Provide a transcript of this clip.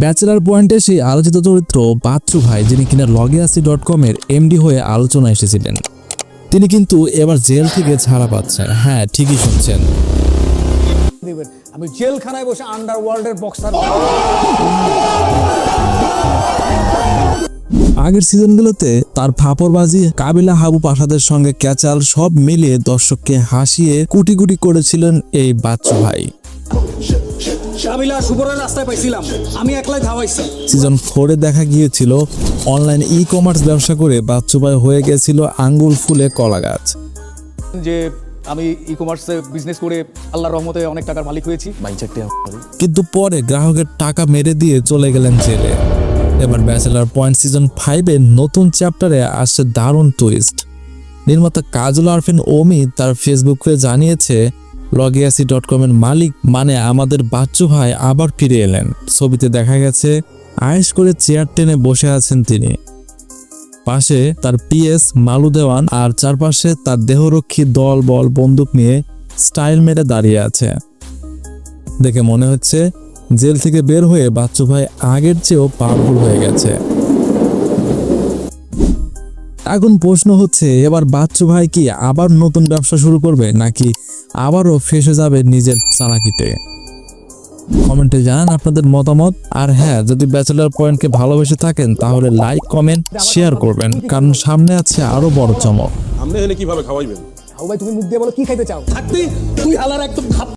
Bachelor পয়েন্টে সেই আলোচিত চরিত্র বাচ্চু ভাই যিনি কিনা লগিয়াসি ডট কমের এমডি হয়ে আলোচনা এসেছিলেন। তিনি কিন্তু এবার জেল থেকে ছাড়া পাচ্ছেন। হ্যাঁ ঠিকই শুনছেন। আমি জেলখানায় বসে আন্ডারওয়ার্ল্ডের বক্সার আগের সিজনগুলোতে তার ফাপড়বাজি কাবিলা হাবু পাঠাদের সঙ্গে ক্যাচাল সব মিলিয়ে দর্শককে হাসিয়ে কুটি কুটি করেছিলেন এই বাচ্চু ভাই। কাবিলা সুবরের রাস্তায় পাইছিলাম। আমি একলাই ধাওয়াইছি সিজন ফোরে দেখা গিয়েছিল অনলাইন ই কমার্স ব্যবসা করে বাচ্চু ভাই হয়ে গেছিল আঙ্গুল ফুলে কলা গাছ। যে আমি ই কমার্সে বিজনেস করে আল্লাহর রহমতে অনেক টাকার মালিক হয়েছি। কিন্তু পরে গ্রাহকের টাকা মেরে দিয়ে চলে গেলেন জেলে। এবার ব্যাচেলার পয়েন্ট সিজন ফাইভে নতুন চ্যাপ্টারে আসছে দারুণ টুইস্ট নির্মাতা কাজল আরফিন ওমি তার ফেসবুকে জানিয়েছে লগিয়াসি ডট কমের মালিক মানে আমাদের বাচ্চু ভাই আবার ফিরে এলেন। ছবিতে দেখা গেছে আয়েস করে চেয়ার টেনে বসে আছেন তিনি। পাশে তার পিএস মালু দেওয়ান আর চারপাশে তার দেহরক্ষী দল, বল, বন্দুক নিয়ে স্টাইল মেরে দাঁড়িয়ে আছে। দেখে মনে হচ্ছে, জেল থেকে বের হয়ে বাচ্চু ভাই আগের চেয়েও পাওয়ারফুল হয়ে গেছে। এখন প্রশ্ন হচ্ছে এবার বাচ্চু ভাই কি আবার নতুন ব্যবসা শুরু করবে নাকি আবারও ফেসে যাবে নিজের চালাকিতে? কমেন্টে জানান আপনাদের মতামত। আর হ্যাঁ যদি ব্যাচেলার পয়েন্টকে ভালোবেসে থাকেন তাহলে লাইক কমেন্ট শেয়ার করবেন কারণ সামনে আছে আরও বড় চমক। আপনি হলে কীভাবে খাওয়াইবেন? ভাই তুমি মুখ দিয়ে বলো কি খাইতে চাও? থাকবি তুই হালার একদম খাপ